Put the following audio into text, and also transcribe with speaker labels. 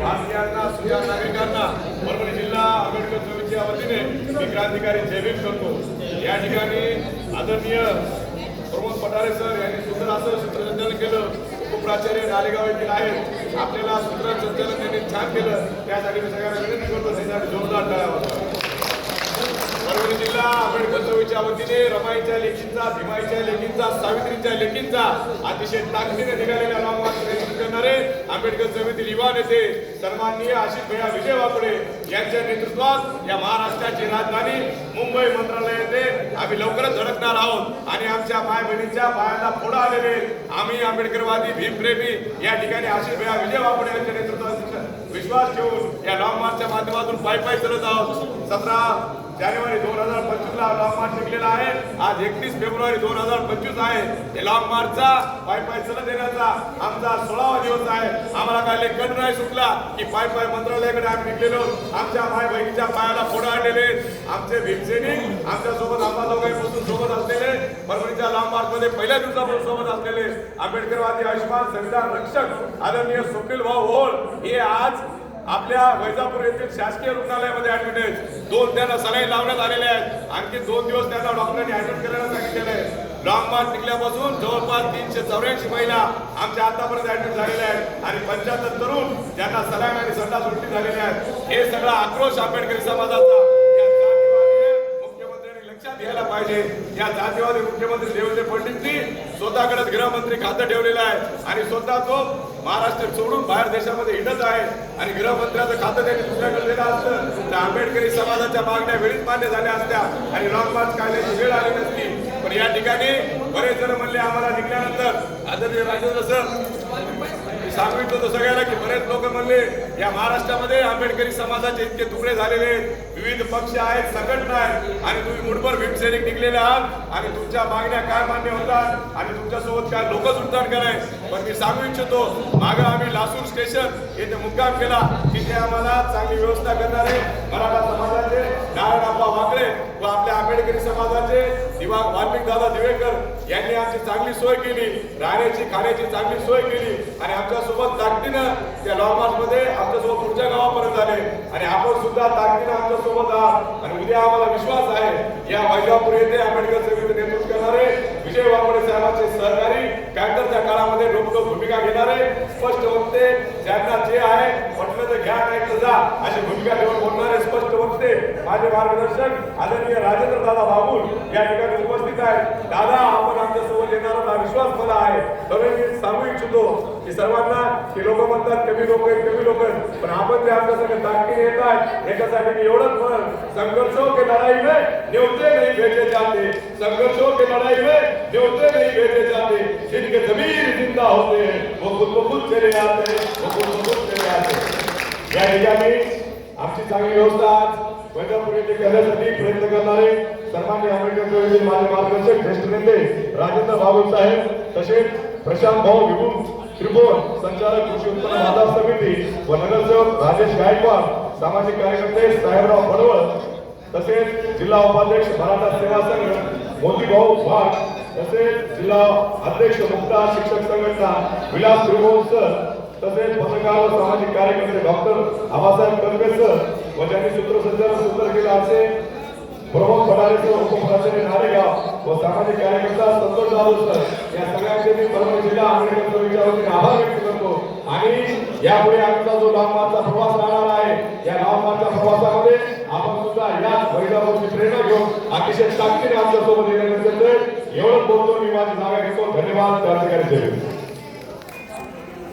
Speaker 1: भारतीयांना सुद्धा नागरिकांना परभणी जिल्हा आंबेडकर समितीच्या वतीने मी क्रांतिकारी जय करतो. या ठिकाणी आदरणीय प्रमोद पठारे सर यांनी सुंदर असं सूत्रसंचालन केलं. उपप्राचार्य नालेगाव येथील आहेत. आपल्याला सूत्रसंचालन त्यांनी छान केलं. त्यासाठी मी सगळ्यांना विनंती करतो. त्यासाठी जोरदार टाळ्या वाजवा. परभणी जिल्हा आंबेडकर चळवळीच्या वतीने रमाईच्या लेखींचा भीमाईच्या लेखींचा सावित्रीच्या लेखींचा अतिशय ताकदीने निघालेल्या नामवाद करणारे आंबेडकर चळवळीतील युवा नेते सन्माननीय आशिष भैया विजय वाकडे यांच्या नेतृत्वात या महाराष्ट्राची राजधानी मुंबई मंत्रालयाने आम्ही लवकरच धडकणार आहोत. आणि आमच्या माय बहिणीच्या पायाला फोडा आलेले आम्ही आंबेडकरवादी भीमप्रेमी या ठिकाणी आशिष भैया विजय वाकडे यांच्या नेतृत्वात विश्वास ठेवून या लॉंग मार्चच्या माध्यमातून पायी पायी आहोत. सतरा जानेवारी दोन हजार पंचवीस ला लॉंग मार्च निघलेला आहे. आज एकतीस फेब्रुवारी दोन हजार पंचवीस आहे. हे लॉंग मार्चचा पाय पाय चलत देण्याचा आमचा सोळावा दिवस आहे. आम्हाला काय लेखन नाही सुटला की पाय पाय मंत्रालयाकडे आम्ही निघलेलो. आमच्या माय बहिणीच्या पायाला फोडं आणलेले आमचे भीमसेनिक आमच्यासोबत अंबाजोगाईपासून सोबत असलेले परभणीच्या लॉंग मार्च मध्ये पहिल्या दिवसापासून सोबत असलेले आंबेडकरवादी आयुष्मान संविधान रक्षक आदरणीय स्वप्नील भाऊ ओळ हे आज आपल्या वैजापूर येथील शासकीय रुग्णालयामध्ये ऍडमिट आहेत. दोन त्यांना सलाईन लावण्यात आलेले आहेत. आणखी दोन दिवस त्यांना डॉक्टरांनी ऍडमिट करायला सांगितलेलं आहे लॉंग मार्च निघल्यापासून जवळपास तीनशे चौऱ्याऐंशी महिला आमच्या आतापर्यंत ऍडमिट झालेल्या आहेत. आणि पंच्याहत्तर तरुण ज्यांना सलाईन आणि संडास उलटी झालेल्या आहेत. हे सगळा आक्रोश आंबेडकरी समाजाचा मुख्यमंत्र्यांनी लक्षात घ्यायला पाहिजे. या जातीवादी मुख्यमंत्री देवेंद्र फडणवीसनी स्वतःकडेच गृहमंत्री खातं ठेवलेलं आहे. आणि स्वतः तो महाराष्ट्र सोडून बाहेर देशामध्ये हिंडत आहे आणि गृहमंत्र्याचं खातं त्यांनी दुसऱ्याकडे दिलं असतं. तर आंबेडकरी समाजाच्या मागण्या वेळीच मान्य झाल्या असत्या आणि लॉंग मार्च काढण्याची वेळ आली नसती. पण या ठिकाणी बरेच जण म्हणले आम्हाला निघल्यानंतर आदरणीय राजेंद्र सर मी सांगू इच्छितो सगळ्याला की बरेच लोक म्हणले या महाराष्ट्रामध्ये आंबेडकरी समाजाचे इतके तुकडे झालेले आहेत. विविध पक्ष आहेत संघटना आहेत आणि तुम्ही मुठभर भीमसैनिक निघलेले आहात आणि तुमच्या मागण्या काय मान्य होतात? आणि तुमच्यासोबत काय लोक उड्डाण कराय पण मी सांगू इच्छितो मागं आम्ही लासूर स्टेशन येथे मुक्काम केला. तिथे आम्हाला चांगली व्यवस्था करणारे मराठा समाजाचे नारायणप्पा वाकळे व आपल्या आंबेडकरी समाजाचे दिवा वाल्मिक दादा दिवेकर यांनी आमची चांगली सोय केली. राहण्याची खाण्याची चांगली सोय केली. आणि आमच्यासोबत ताकदीनं त्या लॉंगमध्ये आमच्या पुढच्या गावापर्यंत आले. आणि आपण सुद्धा ताकदीनं आमच्यासोबत आहात. आणि उद्या आम्हाला विश्वास आहे या वैजापूर येथे आंबेडकर चळवळीचे नेतृत्व करणारे विजय वाकडे साहेबांचे सर भूमिका घेणारे स्पष्ट वक्ते ज्यांना जे आहे म्हटलं तर घ्या नाही तर जा अशी भूमिका घेऊन बोलणारे स्पष्ट वक्ते माझे मार्गदर्शक आदरणीय राजेंद्र दादा बाबूल या ठिकाणी उपस्थित आहेत. दादा आपण आमच्यासोबत येणार हा विश्वास मला आहे. म्हणून मी सांगू इच्छितो की सर्वांना की लोक म्हणतात कमी लोक आहेत कमी लोक आहेत. पण आपण ते आमच्यासाठी ताकदीने येत आहेत याच्यासाठी मी एवढंच म्हणून. संघर्षों के लढाई में न्योते नहीं भेजे जाते. संघर्षों के लढाई में न्योते नहीं भेजे जाते. बघून वो खुद को खुद चले जाते चले जाते. या ठिकाणी आमची चांगली व्यवस्था आज वैजापूर येथे करण्यासाठी प्रयत्न करणारे सन्मान्य आंबेडकर माझे मार्गदर्शक ज्येष्ठ नेते राजेंद्र भाऊ साहेब तसेच प्रशांत भाऊ विभूत त्रिभुवन संचालक कृषी उत्पन्न बाजार समिती व नगरसेवक राजेश गायकवाड सामाजिक कार्यकर्ते साहेबराव बडवळ तसेच जिल्हा उपाध्यक्ष मराठा सेवा संघ मोतीभाऊ वाघ तसेच जिल्हा अध्यक्ष मुक्ता शिक्षक संघटना विलास त्रिभुवन सर तसेच पत्रकार व सामाजिक कार्यकर्ते डॉक्टर आबासाहेब कनवे सर व ज्यांनी सूत्रसंचालन सुंदर केलं असे प्रमुख फडारे सर उपप्राचार्य नारेगाव व सामाजिक कार्यकर्ता संतोष जाधव सर या सगळ्यांचे मी परभणी जिल्हा आंबेडकर चळवळीच्या आभार व्यक्त करतो. आणि यापुढे आमचा जो लांब प्रवास राहणार आहे या लांब प्रवासामध्ये आपण सुद्धा या वैजापूरची प्रेरणा घेऊन अतिशय ताकदीने आमच्यासोबत येण्याचे एवढंच बोलतो मी माझी जागा घेतो धन्यवाद क्रांतिकारी जय